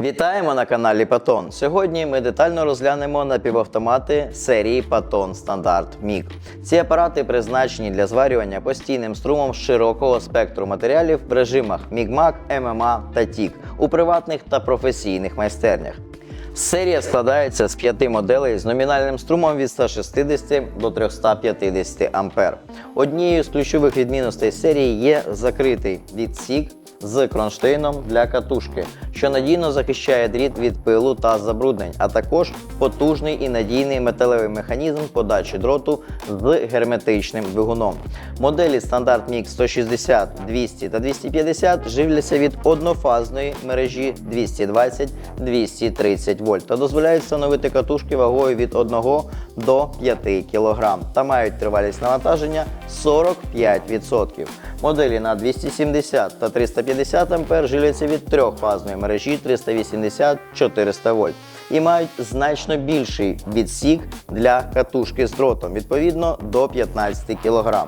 Вітаємо на каналі Патон. Сьогодні ми детально розглянемо напівавтомати серії Патон Стандарт Міг. Ці апарати призначені для зварювання постійним струмом широкого спектру матеріалів в режимах Мігмак, ММА та ТІК у приватних та професійних майстернях. Серія складається з п'яти моделей з номінальним струмом від 160 до 350 А. Однією з ключових відмінностей серії є закритий відсік з кронштейном для катушки, що надійно захищає дріт від пилу та забруднень, а також потужний і надійний металевий механізм подачі дроту з герметичним двигуном. Моделі стандарт Mix 160, 200 та 250 живляться від однофазної мережі 220-230 вольт та дозволяють встановити катушки вагою від 1 до 5 кг та мають тривалість навантаження 45%. Моделі на 270 та 350 А жиляться від трьохфазної мережі 380-400 вольт і мають значно більший відсік для катушки з дротом, відповідно до 15 кг.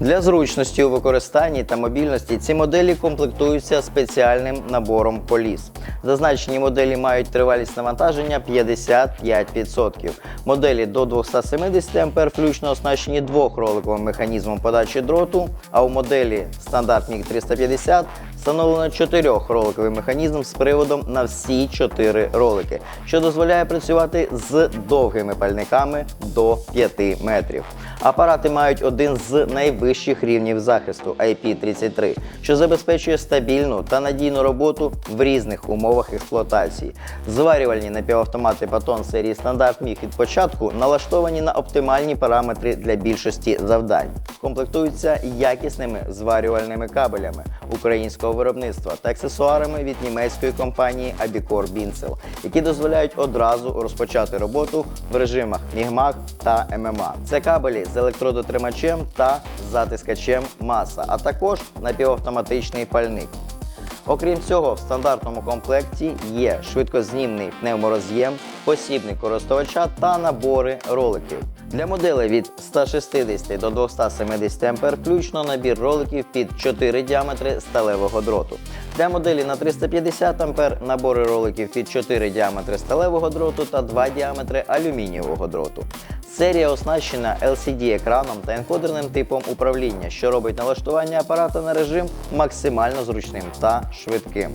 Для зручності у використанні та мобільності ці моделі комплектуються спеціальним набором коліс. Зазначені моделі мають тривалість навантаження 55%. Моделі до 270 А включно оснащені двохроликовим механізмом подачі дроту, а у моделі стандарт Міг 350 встановлено чотирьохроликовий механізм з приводом на всі чотири ролики, що дозволяє працювати з довгими пальниками до 5 метрів. Апарати мають один з найвищих рівнів захисту IP33, що забезпечує стабільну та надійну роботу в різних умовах експлуатації. Зварювальні напівавтомати Патон серії стандарт Міг від початку налаштовані на оптимальні параметри для більшості завдань. Комплектуються якісними зварювальними кабелями українського виробництва та аксесуарами від німецької компанії Abicor Binsel, які дозволяють одразу розпочати роботу в режимах Мігмак та ММА. Це кабелі з електродотримачем та затискачем маса, а також напівавтоматичний пальник. Окрім цього, в стандартному комплекті є швидкознімний пневмороз'єм, посібник користувача та набори роликів. Для моделей від 160 до 270 А включно набір роликів під 4 діаметри сталевого дроту. Для моделі на 350 А набори роликів під 4 діаметри сталевого дроту та 2 діаметри алюмінієвого дроту. Серія оснащена LCD-екраном та енкодерним типом управління, що робить налаштування апарата на режим максимально зручним та швидким.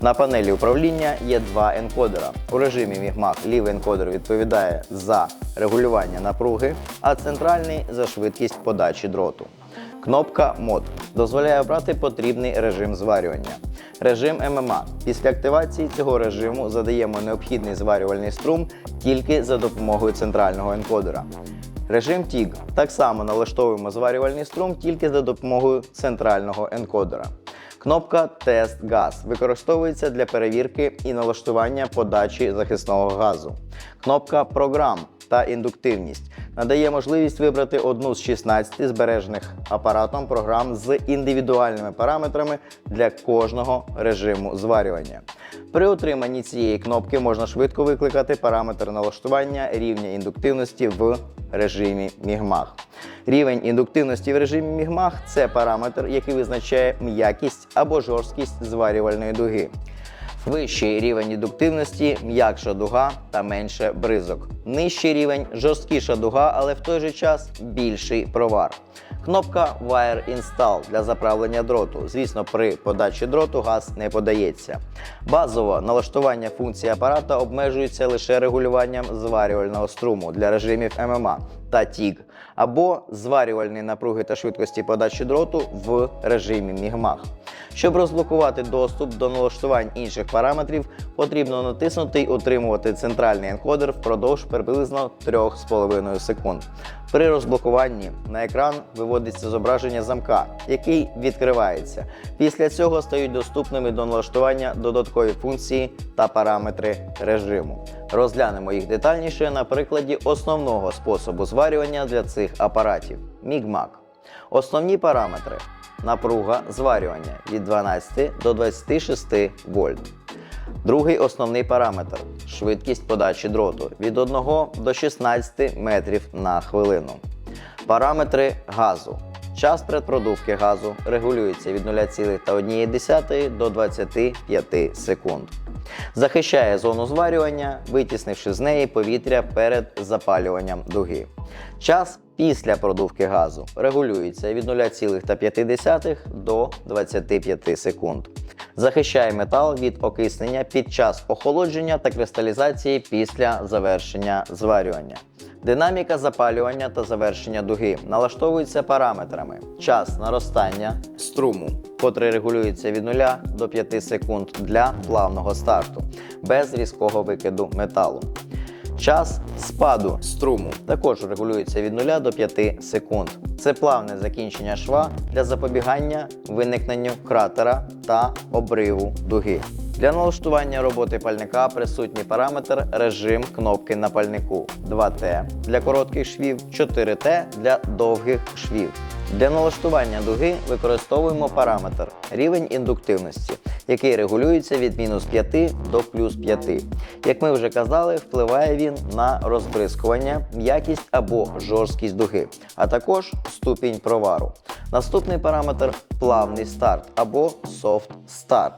На панелі управління є два енкодера. У режимі Мігмак лівий енкодер відповідає за регулювання напруги, а центральний за швидкість подачі дроту. Кнопка мод дозволяє обрати потрібний режим зварювання. Режим ММА. Після активації цього режиму задаємо необхідний зварювальний струм тільки за допомогою центрального енкодера. Режим TIG. Так само налаштовуємо зварювальний струм тільки за допомогою центрального енкодера. Кнопка Тест газ використовується для перевірки і налаштування подачі захисного газу. Кнопка Програм та індуктивність надає можливість вибрати одну з 16 збережених апаратом програм з індивідуальними параметрами для кожного режиму зварювання. При отриманні цієї кнопки можна швидко викликати параметр налаштування рівня індуктивності в режимі Мігмах. Рівень індуктивності в режимі Мігмах це параметр, який визначає м'якість або жорсткість зварювальної дуги. Вищий рівень індуктивності м'якша дуга та менше бризок. Нижчий рівень жорсткіша дуга, але в той же час більший провар. Кнопка Wire Install для заправлення дроту. Звісно, при подачі дроту газ не подається. Базово налаштування функції апарата обмежується лише регулюванням зварювального струму для режимів ММА та тік, або зварювальні напруги та швидкості подачі дроту в режимі Мігмах. Щоб розблокувати доступ до налаштувань інших параметрів, потрібно натиснути і утримувати центральний енкодер впродовж приблизно 3,5 секунд. При розблокуванні на екран виводиться зображення замка, який відкривається. Після цього стають доступними до налаштування додаткові функції та параметри режиму. Розглянемо їх детальніше на прикладі основного способу зварювання для цих апаратів Мігмак. Основні параметри: напруга зварювання від 12 до 26 вольт. Другий основний параметр швидкість подачі дроту від 1 до 16 метрів на хвилину. Параметри газу. Час предпродувки газу регулюється від 0,1 до 25 секунд. Захищає зону зварювання, витіснивши з неї повітря перед запалюванням дуги. Час після продувки газу регулюється від 0,5 до 25 секунд. Захищає метал від окиснення під час охолодження та кристалізації після завершення зварювання. Динаміка запалювання та завершення дуги налаштовується параметрами: час наростання струму, котрий регулюється від 0 до 5 секунд для плавного старту, без різкого викиду металу. Час спаду струму також регулюється від 0 до 5 секунд. Це плавне закінчення шва для запобігання виникненню кратера та обриву дуги. Для налаштування роботи пальника присутній параметр режим кнопки на пальнику 2Т для коротких швів, 4Т для довгих швів. Для налаштування дуги використовуємо параметр рівень індуктивності, який регулюється від мінус 5 до плюс 5. Як ми вже казали, впливає він на розбризкування, м'якість або жорсткість дуги, а також ступінь провару. Наступний параметр плавний старт або soft start.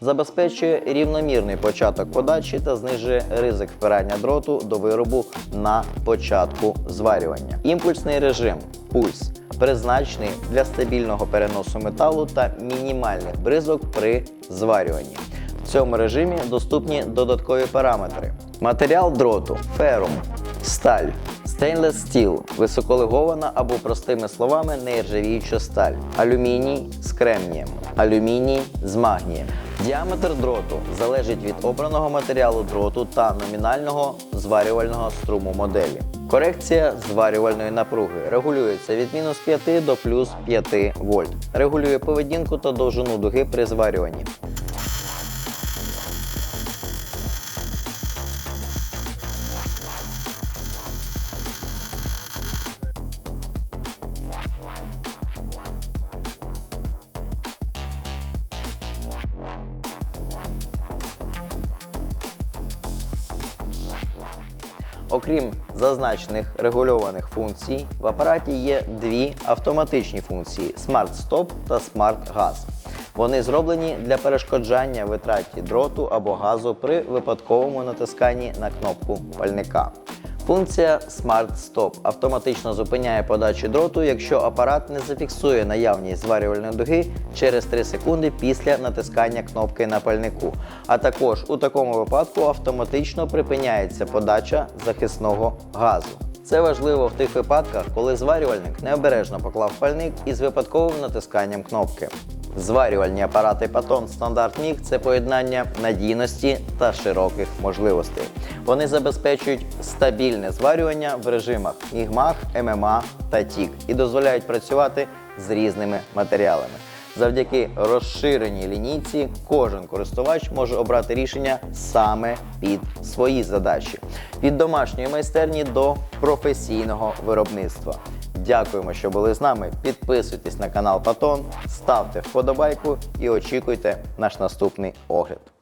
Забезпечує рівномірний початок подачі та знижує ризик впирання дроту до виробу на початку зварювання. Імпульсний режим пульс призначений для стабільного переносу металу та мінімальних бризок при зварюванні. В цьому режимі доступні додаткові параметри. Матеріал дроту ферум, сталь, Stainless Steel – високолегована або простими словами нержавіюча сталь, алюміній з кремнієм, алюміній з магнієм. Діаметр дроту залежить від обраного матеріалу дроту та номінального зварювального струму моделі. Корекція зварювальної напруги регулюється від мінус 5 до плюс 5 вольт. Регулює поведінку та довжину дуги при зварюванні. Окрім зазначених регульованих функцій, в апараті є дві автоматичні функції Smart Stop та Smart Gas. Вони зроблені для перешкоджання витраті дроту або газу при випадковому натисканні на кнопку пальника. Функція Smart Stop автоматично зупиняє подачу дроту, якщо апарат не зафіксує наявність зварювальної дуги через 3 секунди після натискання кнопки на пальнику. А також у такому випадку автоматично припиняється подача захисного газу. Це важливо в тих випадках, коли зварювальник необережно поклав пальник із випадковим натисканням кнопки. Зварювальні апарати Paton Стандарт MIG – це поєднання надійності та широких можливостей. Вони забезпечують стабільне зварювання в режимах IGMAG, MMA та TIG і дозволяють працювати з різними матеріалами. Завдяки розширеній лінійці кожен користувач може обрати рішення саме під свої задачі від домашньої майстерні до професійного виробництва. Дякуємо, що були з нами. Підписуйтесь на канал Патон, ставте вподобайку і очікуйте наш наступний огляд.